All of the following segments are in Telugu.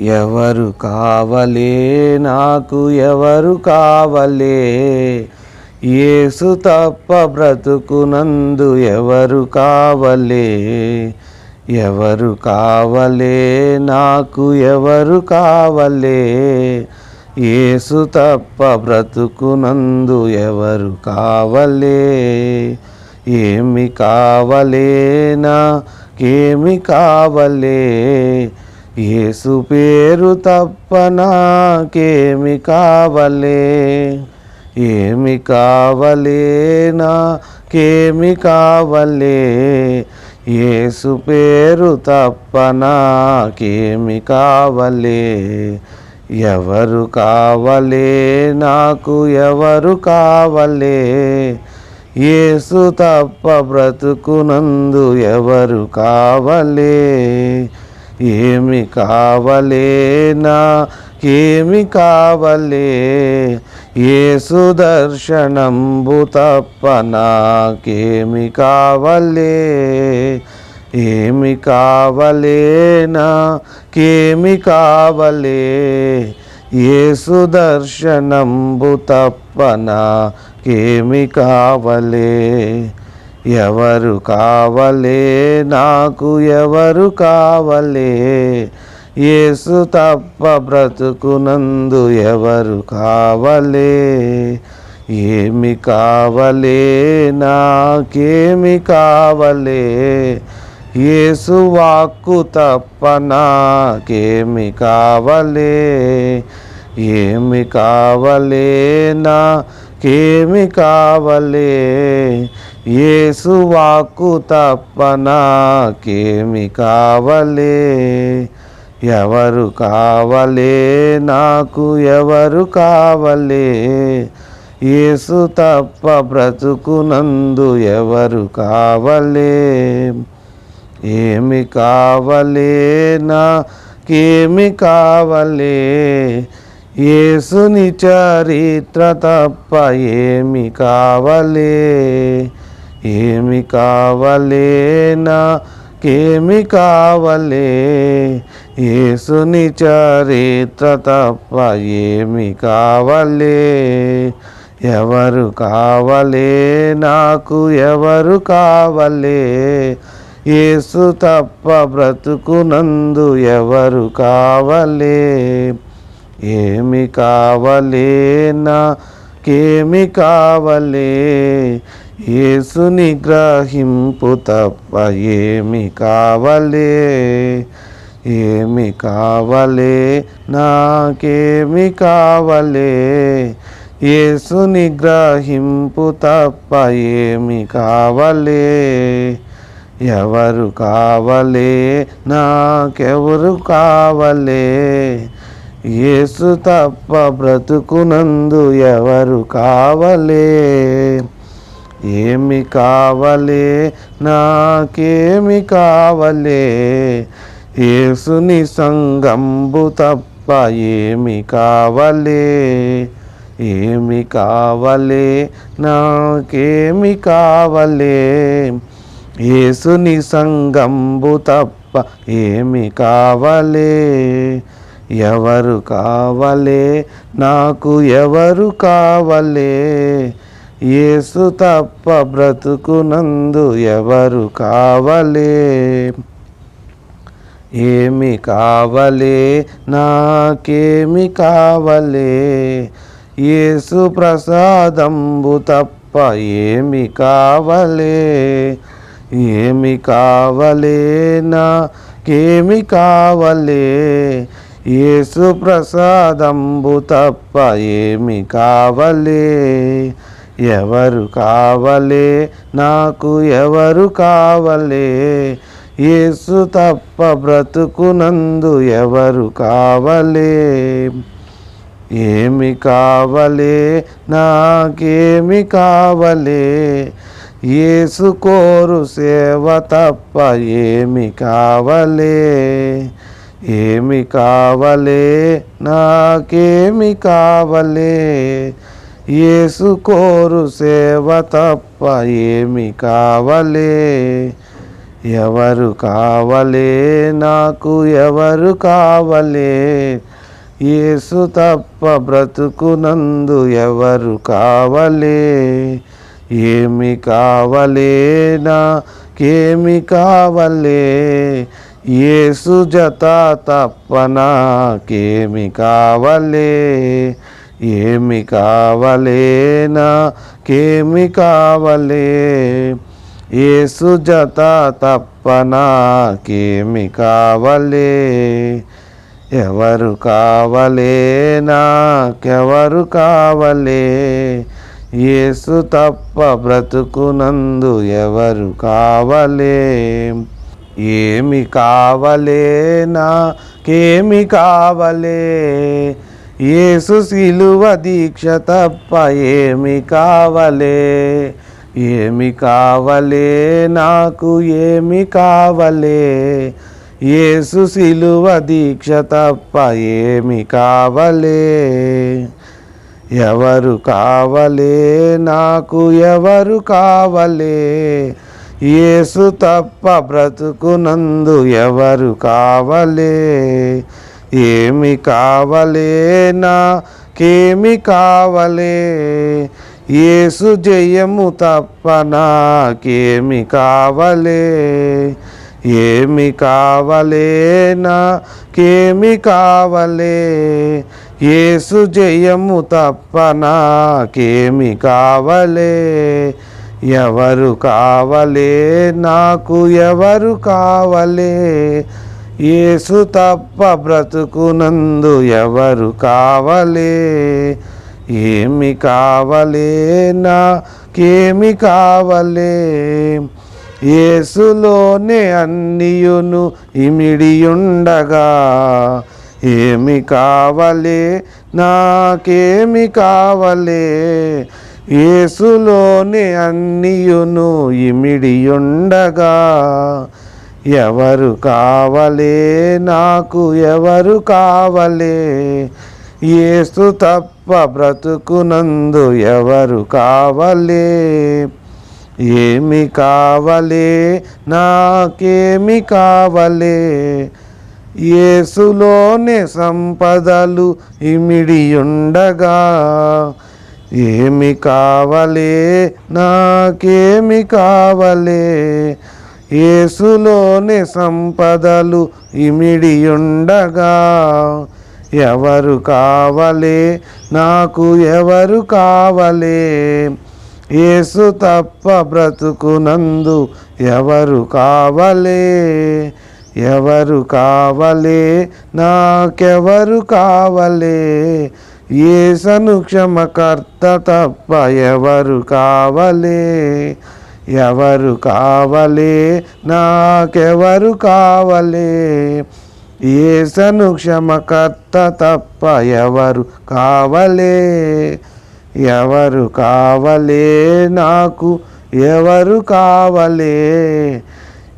ఎవరు కావలే నాకు ఎవరు కావలే. ఏసు తప్ప బ్రతుకునందు ఎవరు కావలే. ఎవరు కావలే నాకు ఎవరు కావలే. ఏసు తప్ప బ్రతుకునందు ఎవరు కావలే. ఏమి కావలేనా కేమి కావలే. యేసు పేరు తప్ప నాకేమి కావలే ఏమి కావలే నాకేమి కావలే. యేసు పేరు తప్ప నాకేమి కావలే ఎవరు కావలే నాకు ఎవరు కావలే. యేసు తప్ప బ్రతుకునందు ఎవరు కావలే. ఏమి కావలేనా? ఏమి కావలే? ఏ సుదర్శనంబు తప్ప నాకేమి కావలే. ఏమి కావలేనా? కేమి కావలే? ఏ సుదర్శనంబు తప్ప నాకేమి కావలే. ఎవరు కావలే నాకు ఎవరు కావలే. ఏసు తప్ప బ్రతుకునందు ఎవరు కావలే. ఏమి కావలే నాకేమి కావలే. ఏసు వాక్కు తప్ప నాకేమి కావలే. ఏమి కావలే నాకేమి కావలే. యేసు వాక్కు తప్ప నాకేమి కావలే. ఎవరు కావలే? నాకు ఎవరు కావలే? ఏసు తప్ప బ్రతుకునందు ఎవరు కావలే? ఏమి కావలే? నాకేమి కావలే? ఏసుని చరిత్ర తప్ప ఏమి కావలే. ఏమి కావలేనా కేమి కావలే? ఏసుని చరిత్ర తప్ప ఏమి కావలే? ఎవరు కావలే? నాకు ఎవరు కావలే? ఏసు తప్ప బ్రతుకునందు ఎవరు కావలే? ఏమి కావలేనా కేమి కావలే? యేసుని గ్రహింపు తప్ప ఏమి కావలే ఏమి కావలే నాకేమి కావలే. యేసుని గ్రహింపు తప్ప ఏమి కావలే ఎవరు కావలే నాకెవరు కావలే. యేసు తప్ప బ్రతుకునందు ఎవరు కావలే. ఏమి కావలే నాకేమి కావలే. ఏసుని సంగంబు తప్ప ఏమి కావలే ఏమి కావలే నాకేమి కావలే. ఏసుని సంగంబు తప్ప ఏమి కావలే ఎవరు కావలే నాకు ఎవరు కావలే. ఏసు తప్ప బ్రతుకునందు ఎవరు కావలే. ఏమి కావలే నాకేమి కావలే. ఏసు ప్రసాదంబు తప్ప ఏమి కావలే. ఏమి కావలే నాకేమి కావలే. ఏసు ప్రసాదంబు తప్ప ఏమి కావలే. ఎవరు కావలే? నాకు ఎవరు కావలే? యేసు తప్ప బ్రతుకునందు ఎవరు కావలే? ఏమి కావలే? నాకేమి కావలే? యేసు కోరు సేవ తప్ప ఏమి కావలే? ఏమి కావలే? నాకేమి కావలే? యేసు కోరు సేవ తప్ప ఏమి కావలే. ఎవరు కావలే? నాకు ఎవరు కావలే? ఏసు తప్ప బ్రతుకునందు ఎవరు కావలే? ఏమి కావలే? నాకేమి కావలే? ఏసు జత తప్ప నాకేమి కావలే. ఏమి కావలే నాకేమి కావలే? ఏసు జత తప్ప నాకేమి కావలే? ఎవరు కావలే నాకెవరు కావలే? ఏసు తప్ప బ్రతుకునందు ఎవరు కావలే? ఏమి కావలే నాకేమి కావలే? ఏసు శిలువ దీక్ష తప్ప ఏమి కావలే ఏమి కావలే నాకు ఏమి కావలే. ఏసు శిలువ దీక్ష తప్ప ఏమి కావలే ఎవరు కావలే నాకు ఎవరు కావలే. ఏసు తప్ప బ్రతుకునందు ఎవరు కావలే ఏమి కావలే నాకేమి కావలే? ఏసు జయము తప్ప నాకేమి కావలే. ఏమి కావలే నాకేమి కావలే? ఏసు జయము తప్ప నాకేమి కావలే. ఎవరు కావలే? నాకు ఎవరు కావలే? ఏసు తప్ప బ్రతుకునందు ఎవరు కావలే ఏమి కావలే నాకేమి కావలే. ఏసులోనే అన్నియును ఇమిడియుండగా ఏమి కావలే నాకేమి కావలే. ఏసులోనే అన్నియును ఇమిడియుండగా ఎవరు కావలే నాకు ఎవరు కావలే. యేసు తప్ప బ్రతుకునందు ఎవరు కావలే. ఏమి కావలే నాకేమి కావలే. యేసులోనే సంపదలు ఇమిడియుండగా. ఏమి కావలే నాకేమి కావలే. ఏసులోని సంపదలు ఇమిడియుండగా ఎవరు కావలే నాకు ఎవరు కావలే. ఏసు తప్ప బ్రతుకునందు ఎవరు కావలే ఎవరు కావలే నాకెవరు కావలే. ఏసను క్షమకర్త తప్ప ఎవరు కావలే. ఎవరు కావలే నాకెవరు కావలే. ఏసను క్షమకర్త తప్ప ఎవరు కావలే. ఎవరు కావలే నాకు ఎవరు కావలే.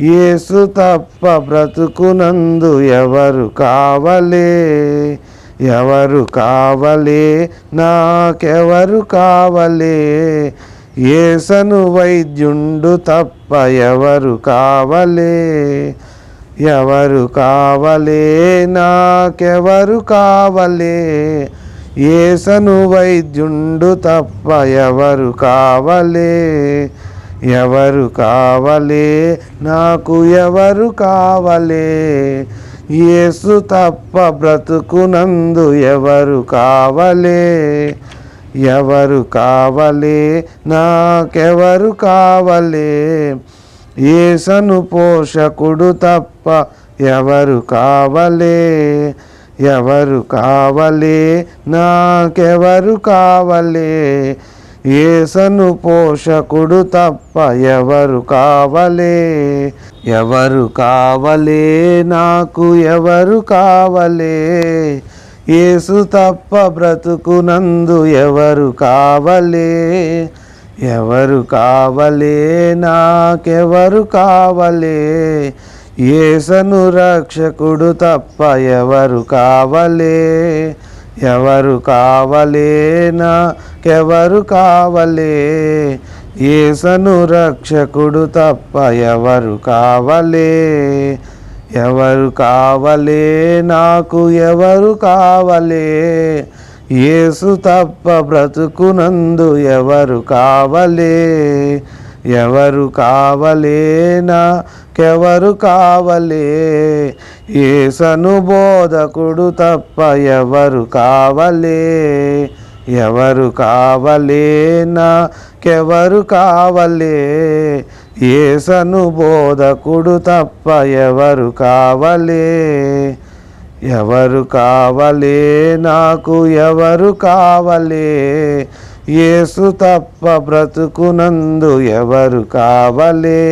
ఏసు తప్ప బ్రతుకునందు ఎవరు కావలే. ఎవరు కావలే నాకెవరు కావలే. ఏసను వైద్యుండు తప్ప ఎవరు కావలే ఎవరు కావలే నాకెవరు కావలే. ఏసను వైద్యుండు తప్ప ఎవరు కావలే ఎవరు కావలే నాకు ఎవరు కావలే. ఏసు తప్ప బ్రతుకునందు ఎవరు కావలే. ఎవరు కావలే? నాకెవరు కావలే? ఏసను పోషకుడు తప్ప ఎవరు కావలే? ఎవరు కావలే? నాకెవరు కావలే? ఏసను పోషకుడు తప్ప ఎవరు కావలే? ఎవరు కావలే? నాకు ఎవరు కావలే? యేసు తప్ప బ్రతుకునందు ఎవరు కావలే ఎవరు కావలే నాకెవరు కావలే. ఏసను రక్షకుడు తప్ప ఎవరు కావలే ఎవరు కావలే నాకెవరు కావలే. ఏసను రక్షకుడు తప్ప ఎవరు కావలే. ఎవరు కావలే నాకు ఎవరు కావలే. యేసు తప్ప బ్రతుకునందు ఎవరు కావలే. ఎవరు కావలే నాకెవరు కావలే. ఏసను బోధకుడు తప్ప ఎవరు కావలే. ఎవరు కావలే నాకెవరు కావలే. ఏసను బోధకుడు తప్ప ఎవరు కావలే ఎవరు కావలే నాకు ఎవరు కావలే. యేసు తప్ప బ్రతుకునందు ఎవరు కావలే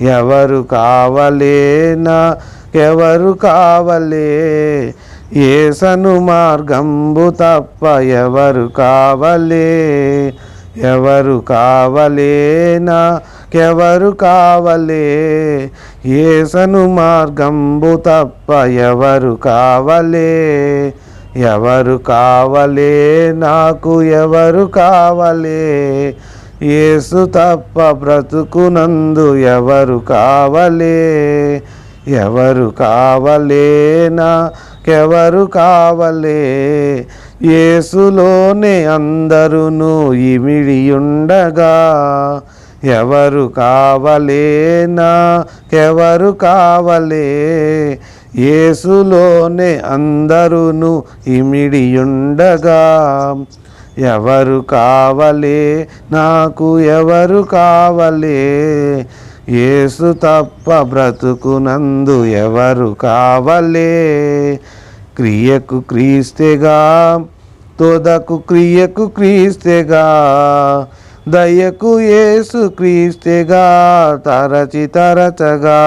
ఎవరు కావలే ఎవరు కావలే. ఏసను మార్గంబు తప్ప ఎవరు కావలే ఎవరు కావలేనా ఎవరు కావలే? ఏసను మార్గంబు తప్ప ఎవరు కావలే? ఎవరు కావలే? నాకు ఎవరు కావలే? యేసు తప్ప బ్రతుకునందు ఎవరు కావలే? ఎవరు కావలే? నాకెవరు కావలే? యేసులోనే అందరును ఇమిడియుండగా ఎవరు కావలేనా? ఎవరు కావలే? యేసులోనే అందరును ఇమిడియుండగా. ఎవరు కావలే? నాకు ఎవరు కావలే? యేసు తప్ప బ్రతుకునందు ఎవరు కావలే? క్రియకు క్రీస్తేగా తోదకు క్రియకు క్రీస్తేగా. దయకు యేసు క్రీస్తేగా తరచి తరచగా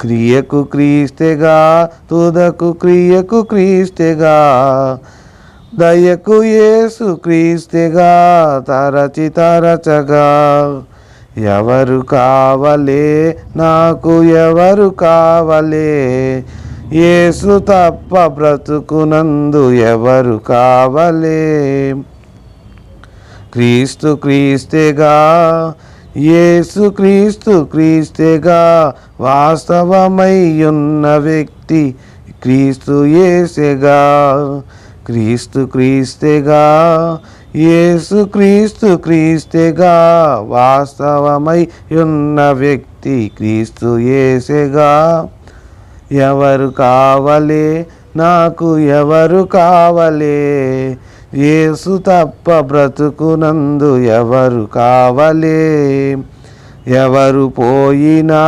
క్రియకు క్రీస్తేగా తుదకు క్రియకు క్రీస్తేగా. దయకు యేసు క్రీస్తేగా తరచి తరచగా ఎవరు కావలే నాకు ఎవరు కావలే. యేసు తప్ప బ్రతుకునందు ఎవరు కావలే. క్రీస్తు క్రీస్తేగా యేసు క్రీస్తు క్రీస్తేగా వాస్తవమై ఉన్న వ్యక్తి క్రీస్తు ఏసేగా క్రీస్తు క్రీస్తేగా యేసు క్రీస్తు క్రీస్తేగా వాస్తవమై ఉన్న వ్యక్తి క్రీస్తు ఏసేగా ఎవరు కావలే నాకు ఎవరు కావలే యేసు తప్ప బ్రతుకునందు ఎవరు కావలే. ఎవరు పోయినా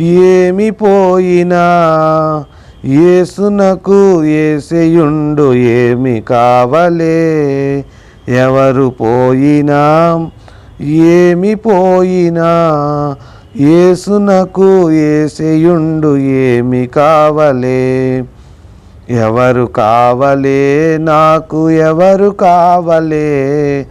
ఏమి పోయినా యేసునకు ఏసెయుండు ఏమి కావలే. ఎవరు పోయినా ఏమి పోయినా యేసునకు ఏసెయుండు ఏమి కావలే. ఎవరు కావలే నాకు ఎవరు కావలే.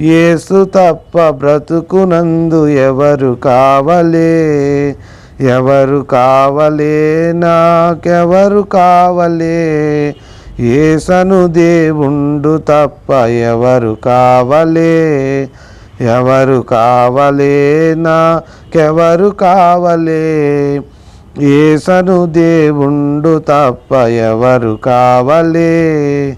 యేసు తప్ప బ్రతుకునందు ఎవరు కావలే. ఎవరు కావలే నాకెవరు కావలే. ఏసను దేవుండు తప్ప ఎవరు కావలే. ఎవరు కావలే నాకెవరు కావలే. ఏసను దేవుండు తప్ప ఎవరు కావలే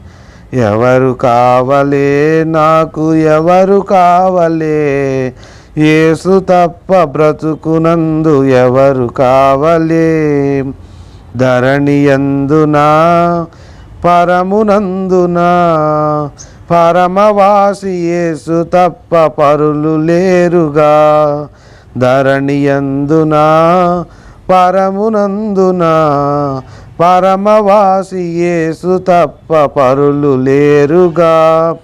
ఎవరు కావలే నాకు ఎవరు కావలే. యేసు తప్ప బ్రతుకునందు ఎవరు కావలే. ధరణియందునా పరమునందునా? పరమవాసి యేసు తప్ప పరులు లేరుగా. ధరణియందునా పరమునందునా పరమవాసి యేసు తప్ప పరులు లేరుగా.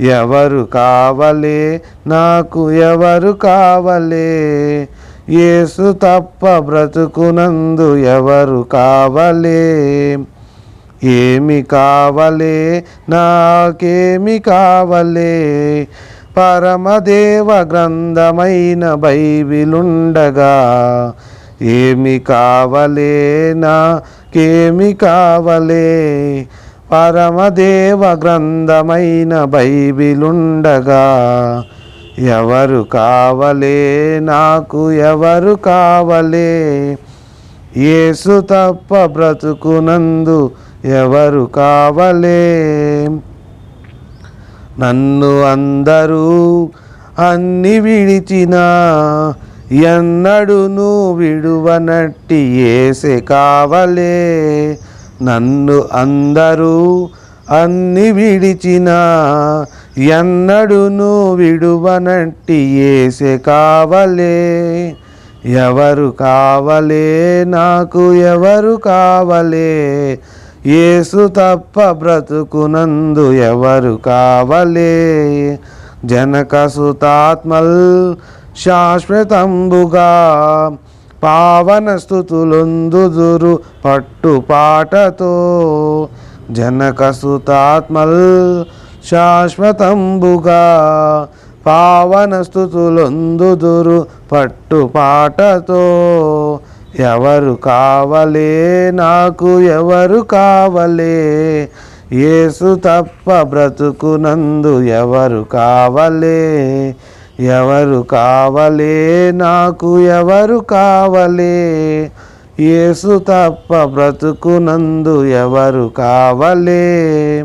ఎవరు కావలే? నాకు ఎవరు కావలే? యేసు తప్ప బ్రతుకునందు ఎవరు కావలే? ఏమి కావలే? నాకేమి కావలే? పరమదేవ గ్రంథమైన బైబిలుండగా ఏమి కావలేనా కేమి కావలే? పరమదేవ గ్రంథమైన బైబిలుండగా ఎవరు కావలే? నాకు ఎవరు కావలే? ఏసు తప్ప బ్రతుకునందు ఎవరు కావలే? నన్ను అందరూ అన్ని విడిచినా ఎన్నడును విడువనట్టి ఏసే కావలే. నన్ను అందరూ అన్ని విడిచిన ఎన్నడును విడువనట్టి ఏసే కావలే. ఎవరు కావలే? నాకు ఎవరు కావలే? ఏసు తప్ప బ్రతుకునందు ఎవరు కావలే? జనక సుతాత్మల్ శాశ్వతంబుగా పావన స్థుతులందుదురు పట్టుపాటతో జనక సుతాత్మల్ శాశ్వతంబుగా పావన స్థుతులందుదురు పట్టుపాటతో ఎవరు కావలే నాకు ఎవరు కావలే ఏసు తప్ప బ్రతుకునందు ఎవరు కావలే ఎవరు కావలే నాకు ఎవరు కావలే. యేసు తప్ప బ్రతుకునందు ఎవరు కావలే.